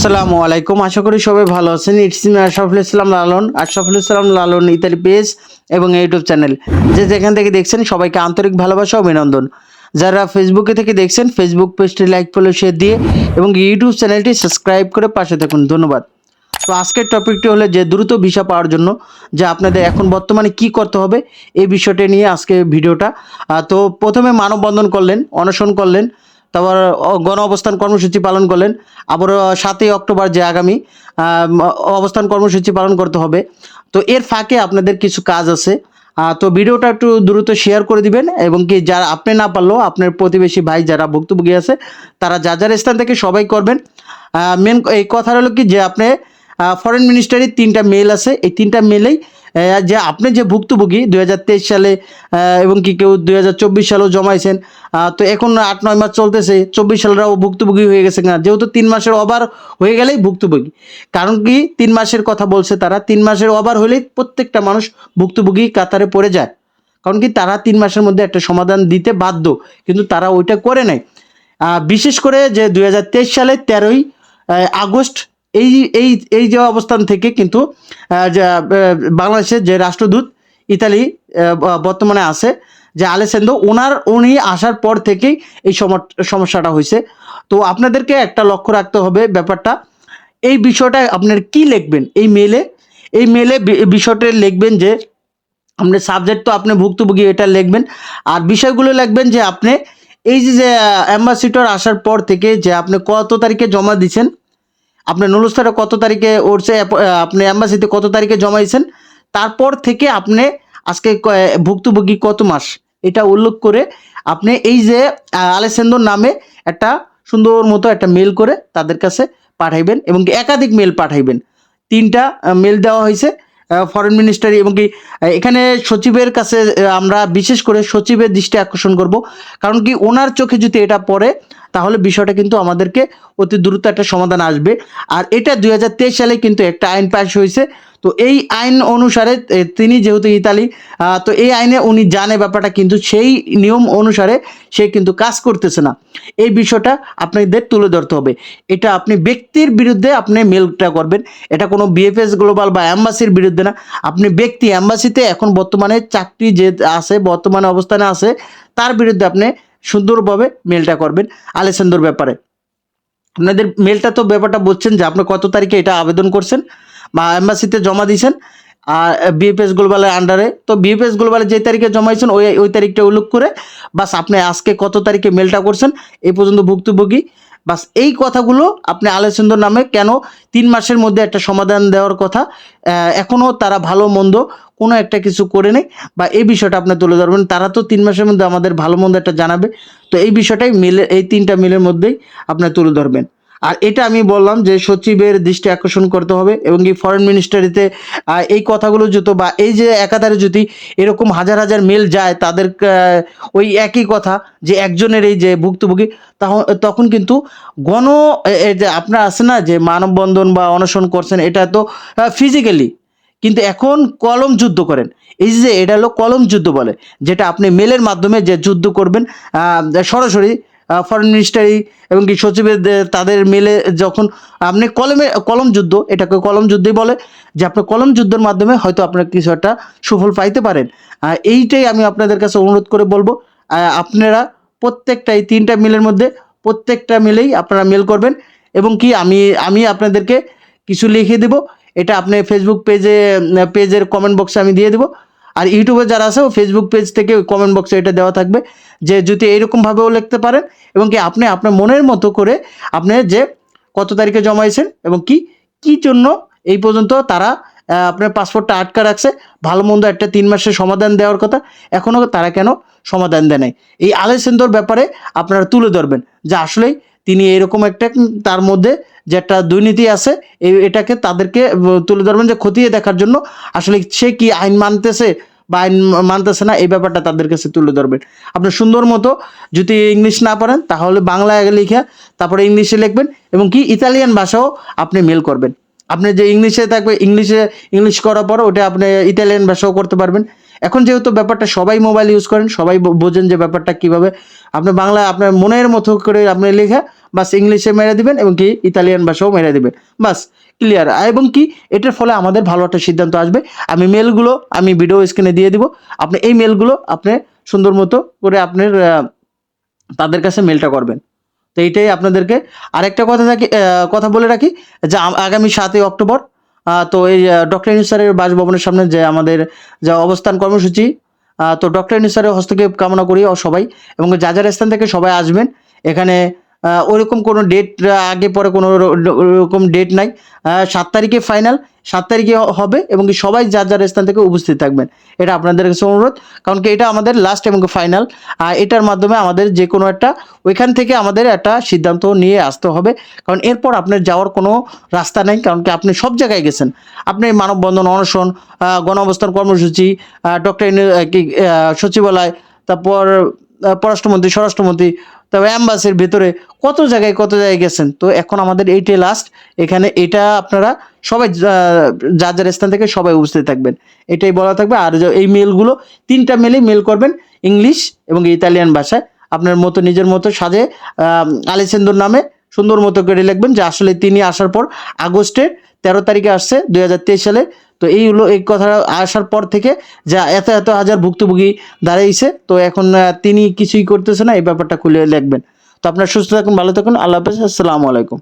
আসসালামু আলাইকুম। আশা করি সবাই ভালো আছেন। It's me Ashraful Islam Lalon. Ashraful Islam Lalon Italy page এবং ইউটিউব চ্যানেল যে যেখান থেকে দেখছেন, সবাইকে আন্তরিক ভালোবাসা অভিনন্দন। যারা ফেসবুকে থেকে দেখছেন ফেসবুক পেজটি লাইক ফলো শেয়ার দিয়ে এবং ইউটিউব চ্যানেলটি সাবস্ক্রাইব করে পাশে থাকুন। ধন্যবাদ। তো আজকের টপিকটি হলো যে দ্রুত ভিসা পাওয়ার জন্য, যে আপনাদের এখন বর্তমানে কি করতে হবে, এই বিষয়টি নিয়ে আজকে ভিডিওটা। তো প্রথমে মানববন্ধন করলেন, অনশন করলেন। তারপর গণ অবস্থান কর্মসূচি পালন করলেন। আবার সাতই অক্টোবর যে আগামী অবস্থান কর্মসূচি পালন করতে হবে। তো এর ফাঁকে আপনাদের কিছু কাজ আছে। তো ভিডিওটা একটু দ্রুত শেয়ার করে দিবেন এবং কি যারা আপনি না পারলেও আপনার প্রতিবেশী ভাই যারা ভুক্তভোগী আছে, তারা যা যার স্থান থেকে সবাই করবেন। মেন এই কথা হলো কি যে আপনি ফরেন মিনিস্টারের তিনটা মেল আছে। এই তিনটা মেলেই যে আপনি যে ভুক্তভোগী দুই হাজার তেইশ সালে এবং কি কেউ দুই হাজার চব্বিশ সালেও জমাইছেন তো এখন আট, নয় মাস চলতেছে, চব্বিশ সালেরাও ভুক্তভোগী হয়ে গেছে না। যেহেতু তিন মাসের ওভার হয়ে গেলেই ভুক্তভোগী। কারণ কি? তিন মাসের কথা বলছে তারা, তিন মাসের ওভার হলেই প্রত্যেকটা মানুষ ভুক্তভোগী কাতারে পড়ে যায়। কারণ কি? তারা তিন মাসের মধ্যে একটা সমাধান দিতে বাধ্য, কিন্তু তারা ওইটা করে নাই। বিশেষ করে যে দুই হাজার তেইশ সালে তেরোই আগস্ট এই এই এই যে অবস্থান থেকে কিন্তু বাংলাদেশের যে রাষ্ট্রদূত ইতালি বর্তমানে আছে, যে আলেসেন্দো ওনার, উনি আসার পর থেকেই এই সমস্যাটা হয়েছে। তো আপনাদেরকে একটা লক্ষ্য রাখতে হবে ব্যাপারটা। এই বিষয়টা আপনার কি লিখবেন? এই মেলে এই মেলে বিষয়টা লিখবেন যে, আপনার সাবজেক্ট তো আপনি ভুক্তভোগী, এটা লিখবেন। আর বিষয়গুলো লিখবেন যে, আপনি এই যে যে অ্যাম্বাসিডর আসার পর থেকে যে, আপনি কত তারিখে জমা দিচ্ছেন আপনার নুলস্তারা কত তারিখে উঠছে আপনি অ্যাম্বাসিতে কত তারিখে জমাইছেন, তারপর থেকে আপনি আজকে ভুক্তভোগী কত মাস? এটা উল্লেখ করে আপনি এই যে আলেসেন্দর নামে একটা সুন্দর মতো একটা মেল করে তাদের কাছে পাঠাইবেন এবং একাধিক মেল পাঠাইবেন। তিনটা মেল দেওয়া হয়েছে। ফরেন মিনিস্টারি এবং কি এখানে সচিবের কাছে আমরা বিশেষ করে সচিবের দৃষ্টি আকর্ষণ করব। কারণ কি, ওনার চোখে যদি এটা পড়ে, তাহলে বিষয়টা কিন্তু আমাদেরকে অতি দ্রুত একটা সমাধান আসবে। আর এটা দুই হাজার তেইশ সালে কিন্তু একটা আইন পাশ হয়েছে। তো এই আইন অনুসারে তিনি যেহেতু ইতালি তো এই আইনে উনি জানে ব্যাপারটা, কিন্তু সেই নিয়ম অনুসারে সে কিন্তু কাজ করতেছে না। এই বিষয়টা আপনাদের তুলে ধরতে হবে। এটা আপনি ব্যক্তির বিরুদ্ধে আপনি মেলটা করবেন। এটা কোনো বিএফএস গ্লোবাল বা অ্যাম্বাসির বিরুদ্ধে না। আপনি ব্যক্তি অ্যাম্বাসিতে এখন বর্তমানে চাকরি যে আছে, বর্তমানে অবস্থানে আছে, তার বিরুদ্ধে আপনি সুন্দরভাবে মেলটা করবেন আলেসেন্দোর ব্যাপারে। আপনাদের মেলটা তো ব্যাপারটা বলছেন যে আপনি কত তারিখে এটা আবেদন করছেন? এম্বাসিতে জমা দিয়েছেন, আর বিএফএস গ্লোবালের আন্ডারে তো বিএফএস গ্লোবালে যে তারিখে জমাইছেন, ওই ওই তারিখটা উল্লেখ করে বাস আপনি আজকে কত তারিখে মেলটা করছেন, এই পর্যন্ত ভুক্তভোগী। বাস এই কথাগুলো আপনি আলোচন্দর নামে কেন তিন মাসের মধ্যে একটা সমাধান দেওয়ার কথা এখনও তারা ভালো মন্দ কোনো একটা কিছু করে নেই। বা এই বিষয়টা আপনি তুলে ধরবেন, তারা তো তিন মাসের মধ্যে আমাদের ভালো মন্দ একটা জানাবে। তো এই বিষয়টাই মিলে এই তিনটা মিলের মধ্যেই আপনি তুলে ধরবেন। আর এটা আমি বললাম যে সচিবের দৃষ্টি আকর্ষণ করতে হবে এবং কি ফরেন মিনিস্টারিতে এই কথাগুলো যদি বা এই যে একাধারে যদি এরকম হাজার হাজার মেল যায় তাদের ওই একই কথা যে একজনের এই যে ভুক্তভোগী তখন কিন্তু গণ যে আপনার আছে না যে মানববন্ধন বা অনশন করছেন, এটা তো ফিজিক্যালি কিন্তু এখন কলম যুদ্ধ করেন। এই যে এটা হলো কলম যুদ্ধ বলে, যেটা আপনি মেলের মাধ্যমে যে যুদ্ধ করবেন সরাসরি ফরেন মিনিস্টারি এবং কি সচিবের তাদের মেলে যখন আপনি কলমে, কলম যুদ্ধ, এটাকে কলম যুদ্ধই বলে, যে আপনি কলম যুদ্ধের মাধ্যমে হয়তো আপনার কিছু একটা সুফল পাইতে পারেন। এইটাই আমি আপনাদের কাছে অনুরোধ করে বলব। আপনারা প্রত্যেকটা, এই তিনটা মিলের মধ্যে প্রত্যেকটা মিলেই আপনারা মেল করবেন এবং কি আমি আমি আপনাদেরকে কিছু লিখে দেব। এটা আপনি ফেসবুক পেজে পেজের কমেন্ট বক্সে আমি দিয়ে দেবো। আর ইউটিউবে যারা আছে ফেসবুক পেজ থেকে কমেন্ট বক্সে এটা দেওয়া থাকবে যে যদি এইরকমভাবেও লিখতে পারেন এবং কি আপনি আপনার মনের মতো করে আপনি যে কত তারিখে জমাইছেন এবং কি কি জন্য এই পর্যন্ত তারা আপনার পাসপোর্টটা আটকা রাখছে, ভালো মন্দ একটা তিন মাসের সমাধান দেওয়ার কথা এখনও তারা কেন সমাধান দেয় নাই? এই আলেসেন্দোর ব্যাপারে আপনারা তুলে ধরবেন যে আসলেই তিনি এরকম একটা তার মধ্যে যে একটা দুর্নীতি আছে এটাকে তাদেরকে তুলে ধরবেন যে খতিয়ে দেখার জন্য আসলে সে কি আইন মানতেছে বা আইন মানতেছে না, এই ব্যাপারটা তাদের কাছে তুলে ধরবেন আপনি সুন্দর মতো যদি ইংলিশ না পারেন তাহলে বাংলায় আগে লিখে তারপরে ইংলিশে লিখবেন এবং কি ইতালিয়ান ভাষাও আপনি মেল করবেন। আপনি যে ইংলিশে থাকবে, ইংলিশে ইংলিশ করার পর ওটা আপনি ইতালিয়ান ভাষাও করতে পারবেন। এখন যেহেতু ব্যাপারটা সবাই মোবাইল ইউজ করেন, সবাই বোঝেন যে ব্যাপারটা কীভাবে। আপনি বাংলা আপনার মনের মতো করে আপনি লেখা বাস ইংলিশে মেরে দিবেন এবং কি ইতালিয়ান ভাষাও মেরে দিবেন। বাস ক্লিয়ার এবং কি, এটার ফলে আমাদের ভালো একটা সিদ্ধান্ত আসবে। আমি মেলগুলো আমি ভিডিও স্ক্রিনে দিয়ে দিব। আপনি এই মেলগুলো আপনি সুন্দর মতো করে আপনার তাদের কাছে মেলটা করবেন। তো এইটাই আপনাদেরকে। আরেকটা কথা থাকি কথা বলে রাখি যে আগামী সাতই অক্টোবর তো এই ডক্টর ইনুসারের বাসভবনের সামনে যে আমাদের, যে অবস্থান কর্মসূচি তো ডক্টর ইনুসারের হস্তক্ষেপ কামনা করি ও সবাই। এবং যা যার স্থান থেকে সবাই আসবেন, এখানে আহ, ওইরকম কোনো ডেট আগে পরে কোনো র- ওরকম ডেট নাই। সাত তারিখে ফাইনাল সাত তারিখে হবে এবং সবাই যার যার স্থান থেকে উপস্থিত থাকবেন। এটা আপনাদের কাছে অনুরোধ কারণ কি এটা আমাদের লাস্ট এবং ফাইনাল আর এটার মাধ্যমে আমাদের যে কোনো একটা ওইখান থেকে আমাদের একটা সিদ্ধান্ত নিয়ে আসতে হবে। কারণ এরপর আপনার যাওয়ার কোনো রাস্তা নেই কারণ কি আপনি সব জায়গায় গেছেন। আপনি মানববন্ধন অনশন গণ অবস্থান কর্মসূচি ডক্টর সচিবালয় তারপর পররাষ্ট্রমন্ত্রী স্বরাষ্ট্রমন্ত্রী তারপর অ্যাম্বাসির ভেতরে কত জায়গায় কত জায়গায় গেছেন? তো এখন আমাদের এইটাই লাস্ট এখানে এটা আপনারা সবাই যা- যার স্থান থেকে সবাই উপস্থিত থাকবেন। এটাই বলা থাকবে। আর এই মেলগুলো তিনটা মেলেই মেল করবেন ইংলিশ এবং ইতালিয়ান ভাষায়। আপনার মতো, নিজের মতো সাজে আলিসেন্দুর নামে সুন্দর মতো করে লিখবেন যে আসলে তিনি আসার পর আগস্টের তেরো তারিখে আসছে, দুই হাজার তেইশ সালে। তো এই হলো, এই কথাটা আসার পর থেকে যা এত এত হাজার ভুক্তভোগী দাঁড়াইছে। তো এখন তিনি কিছুই করতেছে না, এই ব্যাপারটা খুলে লিখবেন তো আপনার সুস্থ থাকুন, ভালো থাকুন, আল্লাহ হাফেজ, আসসালামু আলাইকুম।